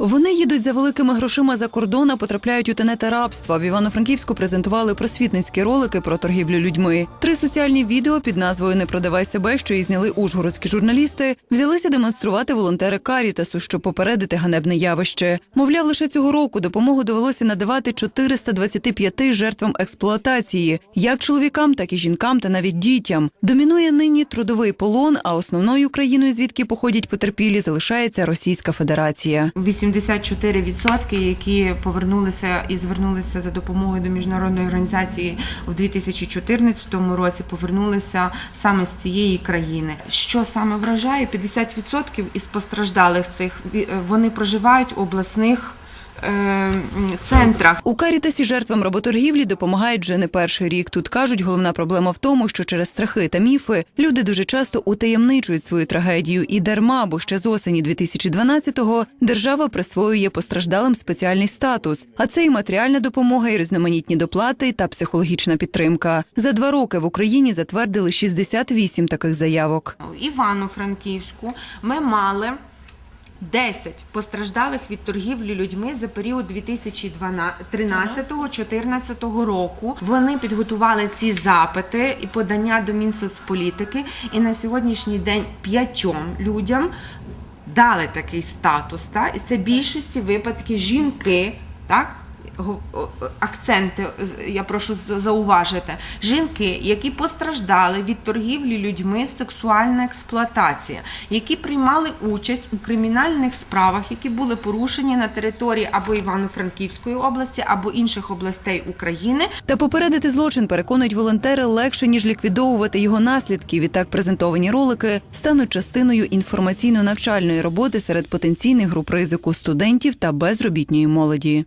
Вони їдуть за великими грошима за кордон, а потрапляють у тенета рабства. В Івано-Франківську презентували просвітницькі ролики про торгівлю людьми. Три соціальні відео під назвою Не продавай себе, що і зняли ужгородські журналісти, взялися демонструвати волонтери Карітасу, щоб попередити ганебне явище. Мовляв, лише цього року допомогу довелося надавати 425 жертвам експлуатації, як чоловікам, так і жінкам та навіть дітям. Домінує нині трудовий полон, а основною країною, звідки походять потерпілі, залишається Російська Федерація. 84%, які повернулися і звернулися за допомогою до міжнародної організації в 2014 році, повернулися саме з цієї країни. Що саме вражає? 50% із постраждалих цих вони проживають у обласних е, центрах. У Карітасі жертвам работоргівлі допомагають вже не перший рік. Тут кажуть, головна проблема в тому, що через страхи та міфи люди дуже часто утаємничують свою трагедію і дарма, бо ще з осені 2012-го держава присвоює постраждалим спеціальний статус. А це і матеріальна допомога, і різноманітні доплати та психологічна підтримка. За два роки в Україні затвердили 68 таких заявок. Івано-Франківську ми мали 10 постраждалих від торгівлі людьми за період 2013-2014 року. Вони підготували ці запити і подання до Мінсоцполітики. І на сьогоднішній день п'ятьом людям дали такий статус. Та? І це більшості випадки жінки. Так? Акценти я прошу зауважити. Жінки, які постраждали від торгівлі людьми, сексуальна експлуатація, які приймали участь у кримінальних справах, які були порушені на території або Івано-Франківської області, або інших областей України, Та попередити злочин, переконують волонтери, легше ніж ліквідовувати його наслідки. Відтак презентовані ролики стануть частиною інформаційно-навчальної роботи серед потенційних груп ризику студентів та безробітної молоді.